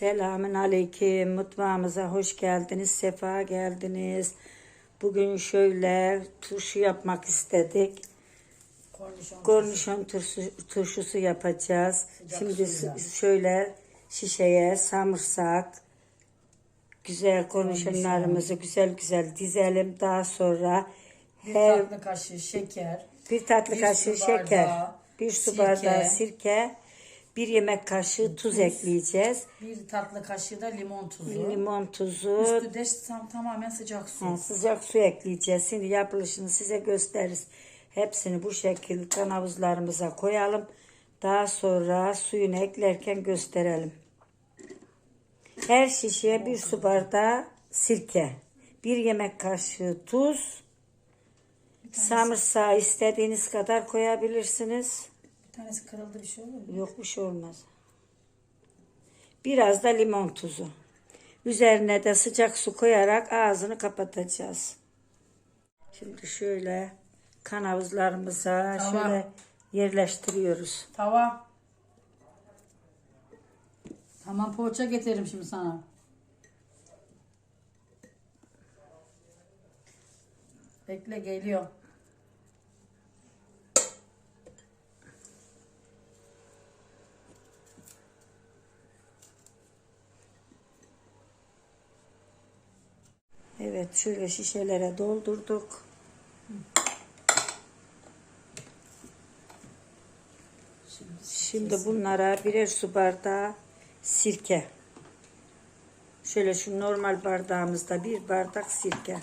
Selamün aleyküm. Mutfağımıza hoş geldiniz. Sefa geldiniz. Bugün şöyle turşu yapmak istedik. Kornişon. Kornişon turşu, turşusu yapacağız. Sıcak Şimdi suyla. şöyle şişeye samırsak, güzel kornişonlarımızı güzel güzel dizelim. Daha sonra Bir her tatlı kaşığı şeker. bir tatlı bir kaşığı su şeker, bir su bardağı sirke, bir yemek kaşığı tuz ekleyeceğiz. Bir tatlı kaşığı da limon tuzu. Limon tuzu, Üstü de tam, tamamen sıcak su. Ha, sıcak su ekleyeceğiz. Şimdi yapılışını size gösteririz. Hepsini bu şekilde kanavuzlarımıza koyalım. Daha sonra suyunu eklerken gösterelim. Her şişeye bir su bardağı sirke, bir yemek kaşığı tuz, samırsağı istediğiniz kadar koyabilirsiniz. Bir tanesi kırıldı bir şey olur mu? Yok bir şey olmaz. Biraz da limon tuzu. Üzerine de sıcak su koyarak ağzını kapatacağız. Şimdi şöyle kanavuzlarımıza Tamam. şöyle yerleştiriyoruz. Tava. Tamam poğaça getiririm şimdi sana. Bekle geliyor. Evet şöyle şişelere doldurduk. Şimdi bunlara birer su bardağı sirke. Şöyle şu normal bardağımızda bir bardak sirke.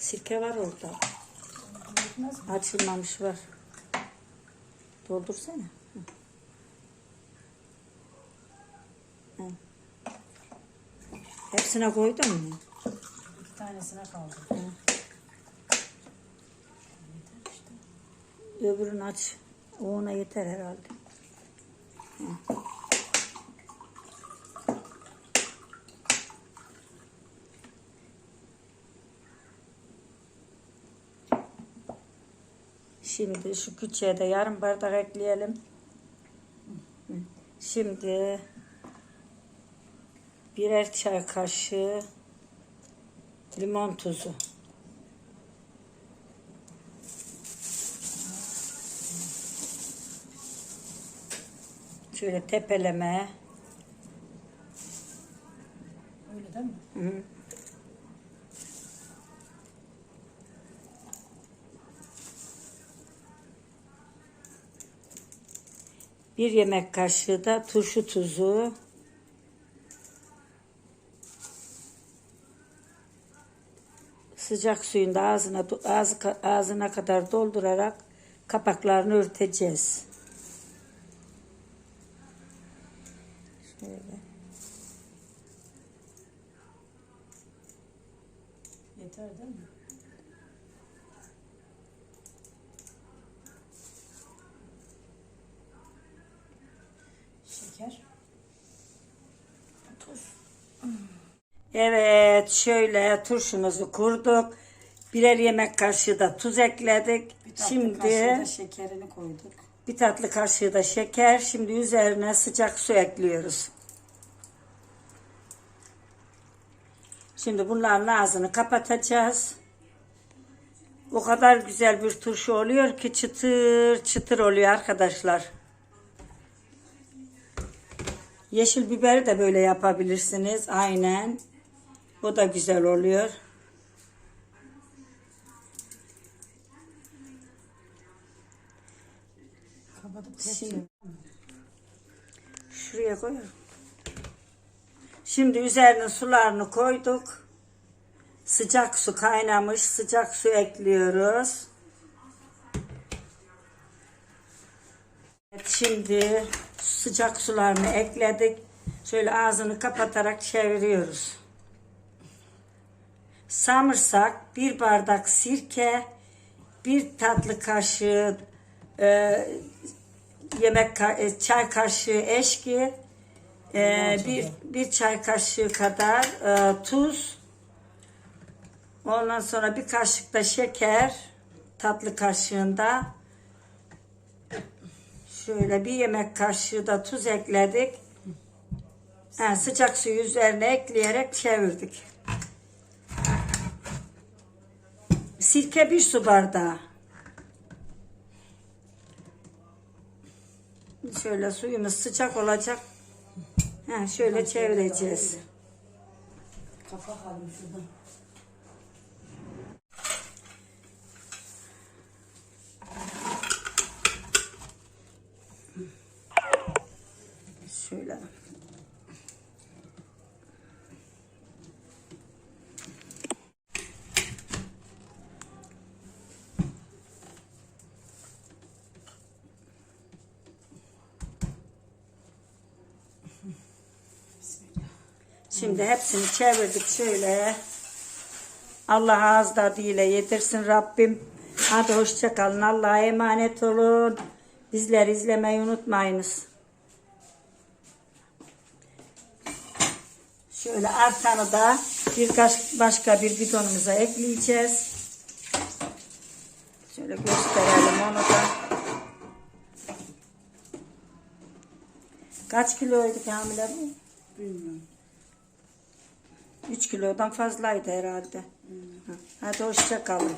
Sirke var orada. Açılmamış var. Doldursana. Hı. Hı. Hepsine koydun mu? Bir tanesine kaldı. Öbürünü aç. O ona yeter herhalde. Hı. Şimdi şu küçüğe de yarım bardak ekleyelim. Şimdi birer çay kaşığı limon tuzu. Şöyle tepeleme. Öyle değil mi? Hı hı. Bir yemek kaşığı da turşu tuzu. Sıcak suyun da ağzına ağzı, ağzına kadar doldurarak kapaklarını örteceğiz. Şöyle. Yeter değil mi? Şeker. Tuz. Evet şöyle turşumuzu kurduk. Birer yemek kaşığı da tuz ekledik. Bir tatlı Şimdi kaşığı da şekerini koyduk. bir tatlı kaşığı da şeker. Şimdi üzerine sıcak su ekliyoruz. Şimdi bunların ağzını kapatacağız. O kadar güzel bir turşu oluyor ki çıtır çıtır oluyor arkadaşlar. Yeşil biberi de böyle yapabilirsiniz. Aynen. O da güzel oluyor. Şimdi- Şuraya koyalım. Şimdi üzerine sularını koyduk. Sıcak su kaynamış. Sıcak su ekliyoruz. şimdi sıcak sularını ekledik. Şöyle ağzını kapatarak çeviriyoruz. Samırsak, bir bardak sirke, bir tatlı kaşığı e, yemek ka- e, çay kaşığı eşki, e, bir bir çay kaşığı kadar e, tuz, ondan sonra bir kaşık da şeker, tatlı kaşığında. Şöyle bir yemek kaşığı da tuz ekledik. Ha, sıcak suyu üzerine ekleyerek çevirdik. Sirke bir su bardağı. Şöyle suyumuz sıcak olacak. Ha, şöyle çevireceğiz. Kafa kalmış şuradan. Şöyle. Şimdi hepsini çevirdik şöyle. Allah ağız tadıyla yedirsin Rabbim. Hadi hoşça kalın. Allah'a emanet olun. Bizleri izlemeyi unutmayınız. Şöyle artanı da bir kaş- başka bir bidonumuza ekleyeceğiz. Şöyle gösterelim onu da. Kaç kiloydu Kamile bu? Bilmiyorum. 3 kilodan fazlaydı herhalde. Hadi hoşça kalın.